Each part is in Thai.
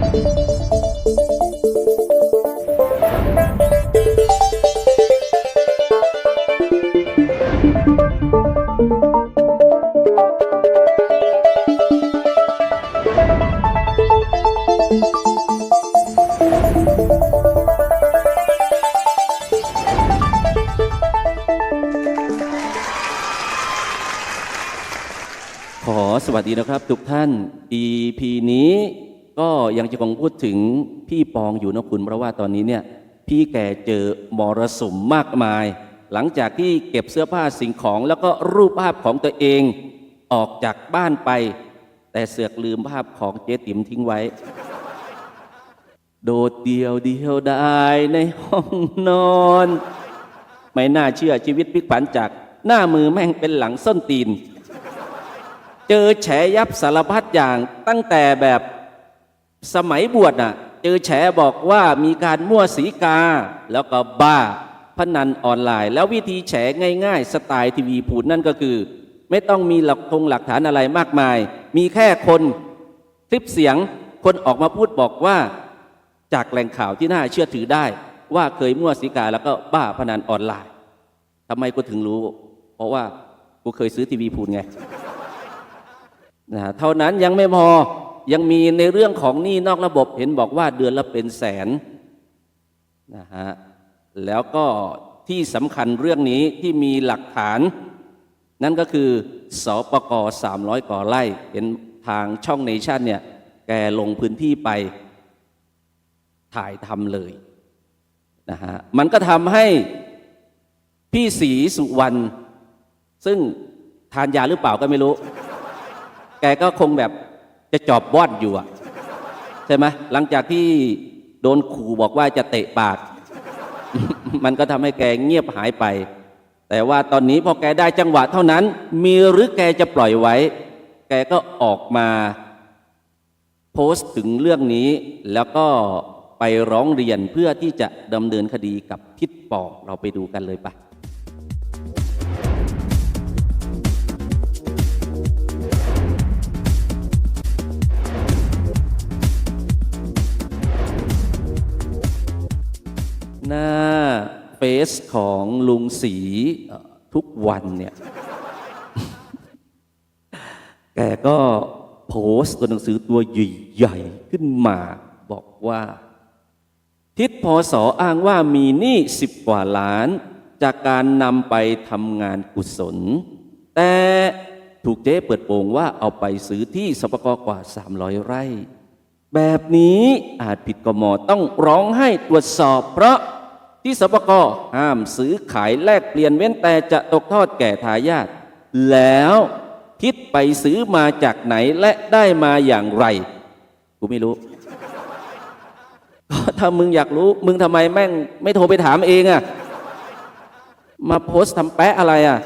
ขอสวัสดีนะครับ ทุกท่าน EP นี้ ก็ยังจะคงพูดถึงพี่ปองอยู่นะคุณ เพราะว่าตอนนี้เนี่ยพี่แกเจอมรสุมมากมาย หลังจากที่เก็บเสื้อผ้าสิ่งของแล้วก็รูปภาพของตัวเองออกจากบ้านไป แต่เสือกลืมภาพของเจ๊ติ๋มทิ้งไว้ โดดเดียวเดียวได้ในห้องนอน ไม่น่าเชื่อชีวิตพลิกผันจากหน้ามือแม่งเป็นหลังส้นตีน เจอแฉยับสารพัดอย่างตั้งแต่แบบ สมัยบวชน่ะ เจอแฉบอกว่ามีการมั่วสีกา แล้วก็บ้าพนันออนไลน์ แล้ววิธีแฉง่ายๆ สไตล์ทีวีพูดนั่นก็คือ ไม่ต้องมีหลักทงหลักฐานอะไรมากมาย มีแค่คนคลิปเสียงคนออกมาพูดบอกว่าจากแหล่งข่าวที่น่าเชื่อถือได้ ว่าเคยมั่วสีกาแล้วก็บ้าพนันออนไลน์ทำไมกูถึงรู้ เพราะว่ากูเคยซื้อทีวีพูดไงนะเท่านั้นยังไม่พอ ยังมีในเรื่องของหนี้นอกระบบเห็นบอกว่าเดือนละเป็นแสนนะฮะแล้วก็ที่สำคัญเรื่องนี้ที่มีหลักฐาน นั่นก็คือสปก300ก่อไร่เห็นทางช่องเนชั่นเนี่ยแกลงพื้นที่ไปถ่ายทำเลยนะฮะมันก็ทำให้พี่ศรีสุวรรณซึ่งทานยาหรือเปล่าก็ไม่รู้ แกก็คงแบบ จะจอบบ้อนอยู่อะใช่ไหมหลังจากที่โดนขู่บอกว่าจะเตะปาก มันก็ทำให้แกเงียบหายไป แต่ว่าตอนนี้พอแกได้จังหวะเท่านั้น มีหรือแกจะปล่อยไว้ แกก็ออกมา โพสต์ถึงเรื่องนี้ แล้วก็ไปร้องเรียนเพื่อที่จะดำเนินคดีกับทิดปอกเราไปดูกันเลยปะ ของลุงสีทุกวันเนี่ย แกก็โพสต์ตัวหนังสือตัวใหญ่ๆขึ้นมาบอกว่า ทิศพศอ้างว่ามีหนี้สิบกว่าล้าน จากการนำไปทำงานกุศล แต่ถูกเจ๊เปิดโปงว่าเอาไปซื้อที่สปกกว่า 300 ไร่ แบบนี้อาจผิดกมต้องร้องให้ตรวจสอบเพราะ ที่สปกห้ามซื้อขายแลกเปลี่ยนเว้นแต่จะตกทอดแก่ทายาทแล้วทิศไปซื้อมาจากไหนและได้มาอย่างไร กูไม่รู้ก็ถ้ามึงอยากรู้ มึงทำไมแม่งไม่โทรไปถามเองอะมาโพสต์ทำแปะอะไรอะ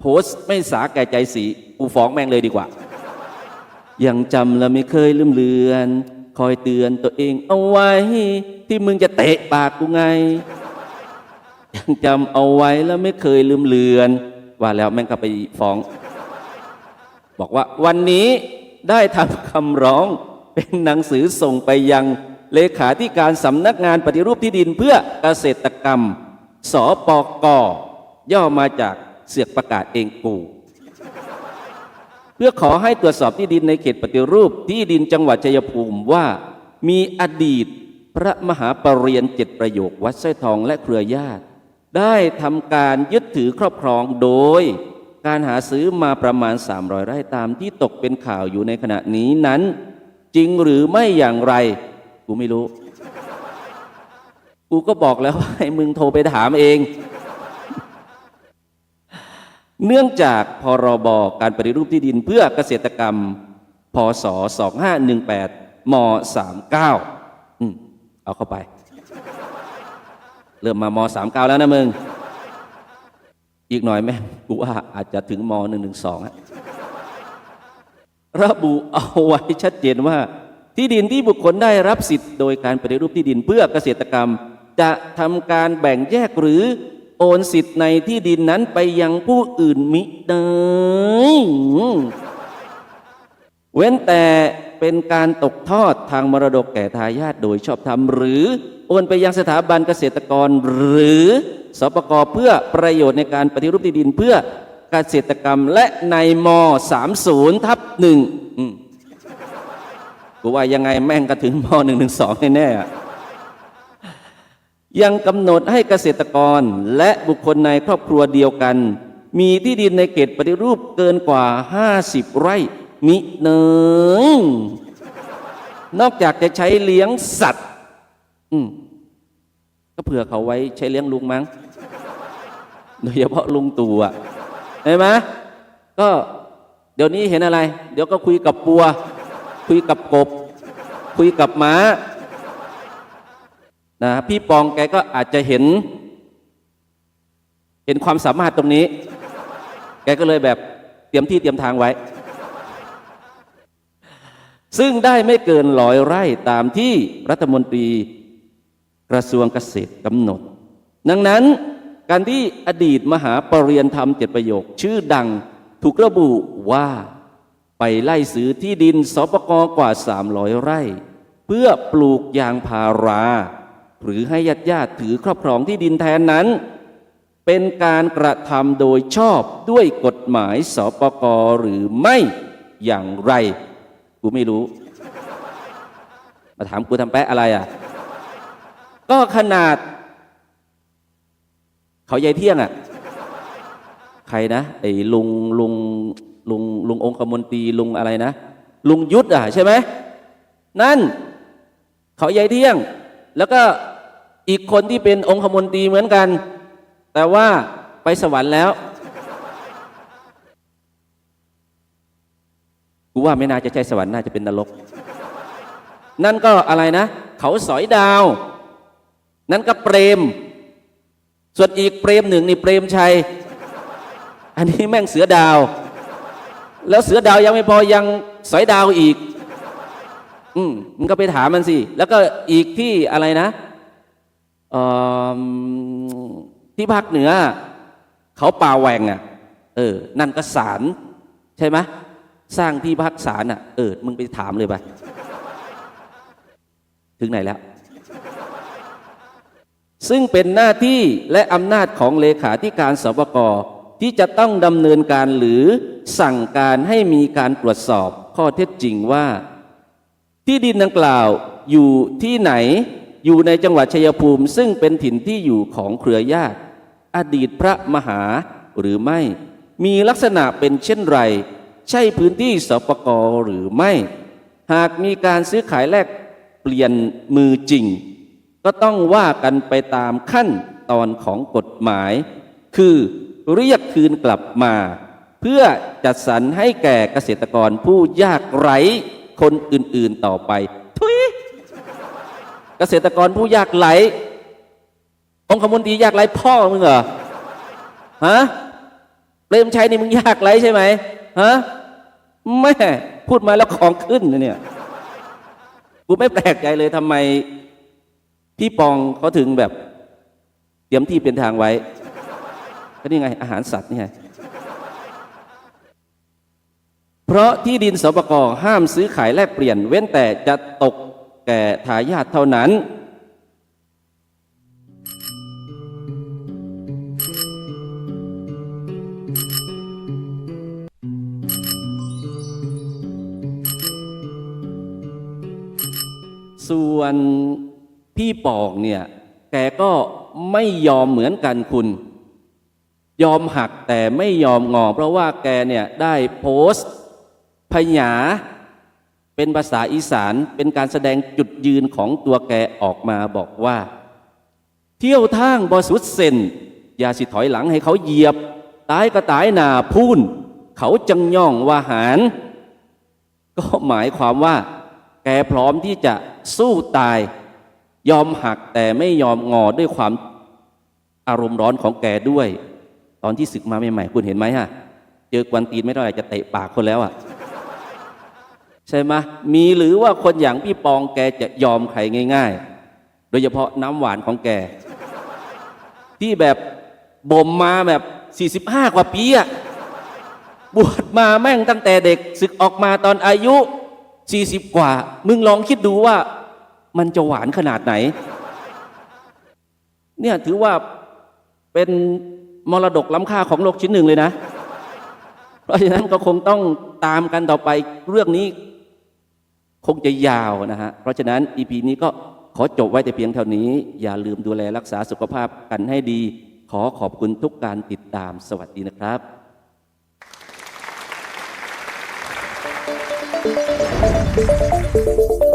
โพสต์ไม่สาแก่ใจสี กูฟ้องแม่งเลยดีกว่า ยังจำและไม่เคยลืมเลือน คอยเตือนตัวเองเอาไว้ ที่มึงจะเตะปากกูไง ยังจำเอาไว้แล้วไม่เคยลืมเลือน ว่าแล้วแม่งก็ไปฟ้อง บอกว่าวันนี้ได้ทำคำร้องเป็นหนังสือส่งไปยังเลขาธิการสำนักงานปฏิรูปที่ดินเพื่อเกษตรกรรม สปกย่อมาจากเสือกประกาศเองกู พื่อขอให้ตรวจสอบที่ดินในเขตปฏิรูปที่ดินจังหวัดชัยภูมิว่ามีอดีตพระมหาปรริญญาเจ็ดประโยควัดสร้อยทองและเครือญาติ ได้ทำการยึดถือครอบครองโดย การหาซื้อมาประมาณ 300 ไร่ตามที่ตกเป็นข่าวอยู่ในขณะนี้นั้น จริงหรือไม่อย่างไร กูไม่รู้ กูก็บอกแล้วให้มึงโทรไปถามเอง เนื่องจากพรบการปฏิรูปที่ดินเพื่อเกษตรกรรม พศ 2518 ม 39อืมเอาเข้าไป เริ่มมาม 39 แล้วนะมึง อีกหน่อยแม่กูว่าอาจจะถึงม 112อะระบุเอาไว้ชัดเจนว่า ที่ดินที่บุคคลได้รับสิทธิ์โดยการปฏิรูปที่ดินเพื่อเกษตรกรรม จะทำการแบ่งแยกหรือ โอนสิทธิ์ในที่ดินนั้นไปยังผู้อื่นมิได้เว้นแต่เป็นการตกทอดทางมรดกแก่ทายาทโดยชอบธรรม หรือโอนไปยังสถาบันเกษตรกร หรือสปกเพื่อประโยชน์ในการปฏิรูปที่ดินเพื่อเกษตรกรรมและในม 30ทับหนึ่งกูว่ายังไงแม่งก็ถึงม 112แน่ๆอะ ยังกำหนดให้เกษตรกรและบุคคลในครอบครัวเดียวกัน มีที่ดินในเขตปฏิรูปเกินกว่า 50 ไร่มิเนึงนอกจากจะใช้เลี้ยงสัตว์ อืมก็เผื่อเขาไว้ใช้เลี้ยงลุงมั้ง โดยเฉพาะลุงตู่อะเห็นไหมก็เดี๋ยวนี้เห็นอะไร เดี๋ยวก็คุยกับปัว คุยกับกบ คุยกับหม้า นะพี่ปองแกก็อาจจะเห็น เห็นความสามารถตรงนี้ แกก็เลยแบบเตรียมที่เตรียมทางไว้ ซึ่งได้ไม่เกินร้อยไร่ตามที่รัฐมนตรีกระทรวงเกษตรกำหนด ดังนั้นการที่อดีตมหาปรริญญาธรรมเจ็ดประโยค ชื่อดังถูกระบุว่าไปไล่ซื้อที่ดินสปกกว่า 300 ไร่ เพื่อปลูกยางพารา หรือให้ญาติญาติถือครอบครองที่ดินแทนนั้น เป็นการกระทำโดยชอบด้วยกฎหมายสปกหรือไม่อย่างไร กูไม่รู้ มาถามกูทำแปะอะไรอะ ก็ขนาด เขายายเที่ยงอะ ใครนะไอ้ลุงลุงลุงลุงองคมนตรีลุงอะไรนะ ลุงยุทธอะใช่ไหมนั่น เขายายเที่ยง แล้วก็ อีกคนที่เป็นองคมนตรีเหมือนกัน แต่ว่าไปสวรรค์แล้วกูว่าไม่น่าจะใช่สวรรค์น่าจะเป็นนรก นั่นก็อะไรนะ เขาสอยดาว นั่นก็เปรม ส่วนอีกเปรมหนึ่งนี่เปรมชัย อันนี้แม่งเสือดาว แล้วเสือดาวยังไม่พอยังสอยดาวอีก อืมมันก็ไปถามมันสิ แล้วก็อีกที่อะไรนะ ที่ภาคเหนือ เขาป่าแหวงอะ เออ นั่นก็ศาลใช่ไหมสร้างที่พักศาลอะ เออ มึงไปถามเลยไป ถึงไหนแล้ว ซึ่งเป็นหน้าที่และอำนาจของเลขาธิการสปกที่จะต้องดำเนินการหรือสั่งการให้มีการตรวจสอบข้อเท็จจริงว่า ที่ดินดังกล่าวอยู่ที่ไหน อยู่ในจังหวัดชัยภูมิซึ่งเป็นถิ่นที่อยู่ของเครือญาติ อดีตพระมหาหรือไม่ มีลักษณะเป็นเช่นไร ใช่พื้นที่สปกรหรือไม่ หากมีการซื้อขายแลกเปลี่ยนมือจริง ก็ต้องว่ากันไปตามขั้นตอนของกฎหมาย คือเรียกคืนกลับมา เพื่อจัดสรรให้แก่เกษตรกรผู้ยากไร้คนอื่นๆต่อไป เกษตรกรผู้ยากไร้องคมนตรียากไร้พ่อมึงเหรอฮะเปรมชัยนี่มึงยากไร้ใช่ไหมฮะแม่พูดมาแล้วของขึ้นนะเนี่ยกูไม่แปลกใจเลยทำไม พี่ปองเขาถึงแบบเตรียมที่เป็นทางไว้ก็นี่ไง อาหารสัตว์นี่ไงเพราะที่ดินสปกห้ามซื้อขายแลกเปลี่ยน เว้นแต่จะตก แก่ทายาทเท่านั้น ส่วนพี่ปองเนี่ยแกก็ไม่ยอมเหมือนกันคุณ ยอมหักแต่ไม่ยอมงอ เพราะว่าแกเนี่ยได้โพสต์พยา เป็นภาษาอีสานเป็นการแสดงจุดยืนของตัวแกออกมาบอกว่า เที่ยวทางบอสุดเซนอย่าสิถอยหลังให้เขาเหยียบ ตายก็ตายหนาพูนเขาจังย่องว่าหาร ก็หมายความว่า แกพร้อมที่จะสู้ตาย ยอมหักแต่ไม่ยอมงอด้วยความอารมณ์ร้อนของแกด้วย ตอนที่ศึกมาใหม่ๆคุณเห็นไหมฮะ เจอกวนตีนไม่ได้จะเตะปากคนแล้วอะ ใช่ไหมมีหรือว่าคนอย่างพี่ปองแกจะยอมใครง่าย ๆ โดยเฉพาะน้ำหวานของแก ที่แบบบ่มมาแบบ 45 กว่าปีอะบวชมาแม่งตั้งแต่เด็กศึกออกมาตอนอายุ 40 กว่า มึงลองคิดดูว่ามันจะหวานขนาดไหน เนี่ยถือว่าเป็นมรดกล้ำค่าของโลกชิ้นหนึ่งเลยนะ เพราะฉะนั้นก็คงต้องตามกันต่อไปเรื่องนี้ คงจะยาวนะฮะ เพราะฉะนั้น EP นี้ก็ขอจบไว้แต่เพียงเท่านี้ อย่าลืมดูแลรักษาสุขภาพกันให้ดี ขอขอบคุณทุกการติดตาม สวัสดีนะครับ Thank